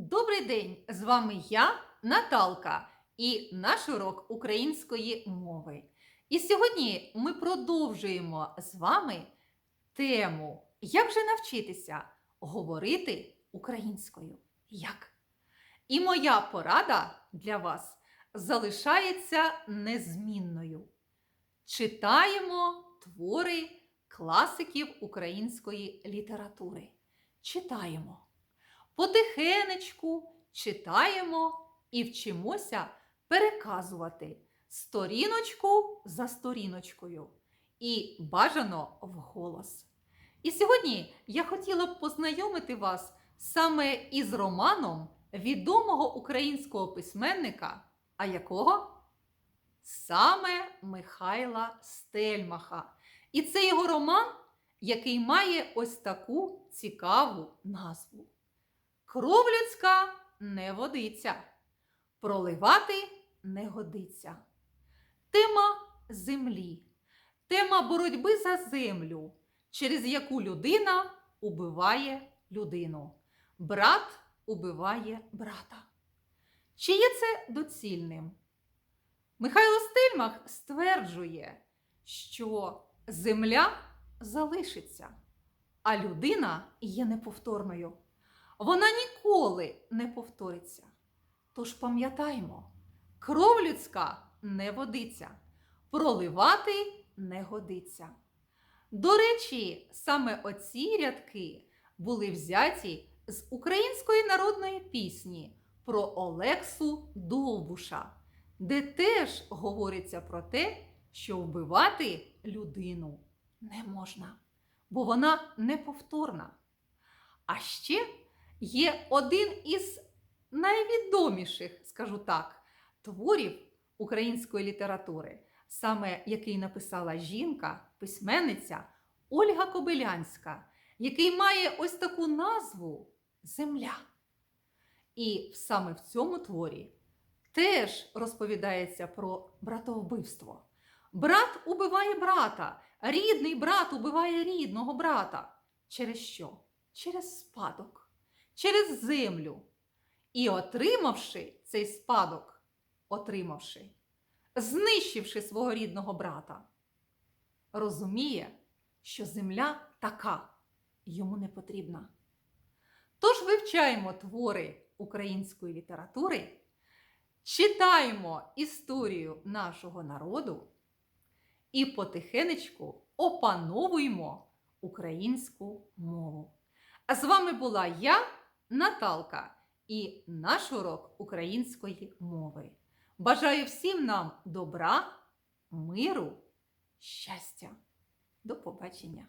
Добрий день! З вами я, Наталка, і наш урок української мови. І сьогодні ми продовжуємо з вами тему Як же навчитися говорити українською? Як? І моя порада для вас залишається незмінною. Читаємо твори класиків української літератури. Читаємо. Потихенечку читаємо і вчимося переказувати сторіночку за сторіночкою і бажано вголос. І сьогодні я хотіла б познайомити вас саме із романом відомого українського письменника, а якого? Саме Михайла Стельмаха. І це його роман, який має ось таку цікаву назву. Кров людська не водиться, проливати не годиться. Тема землі, тема боротьби за землю, через яку людина убиває людину. Брат убиває брата. Чи є це доцільним? Михайло Стельмах стверджує, що земля залишиться, а людина є неповторною. Вона ніколи не повториться. Тож пам'ятаймо, кров людська не водиться, проливати не годиться. До речі, саме оці рядки були взяті з української народної пісні про Олексу Довбуша, де теж говориться про те, що вбивати людину не можна, бо вона неповторна. А ще є один із найвідоміших, скажу так, творів української літератури, саме який написала жінка, письменниця Ольга Кобилянська, який має ось таку назву Земля. І саме в цьому творі теж розповідається про братовбивство. Брат убиває брата, рідний брат убиває рідного брата. Через що? Через спадок, через землю. І отримавши цей спадок, отримавши, знищивши свого рідного брата, розуміє, що земля така йому не потрібна. Тож вивчаємо твори української літератури, читаємо історію нашого народу і потихенечку опановуємо українську мову. А з вами була я, Наталка, і наш урок української мови. Бажаю всім нам добра, миру, щастя. До побачення!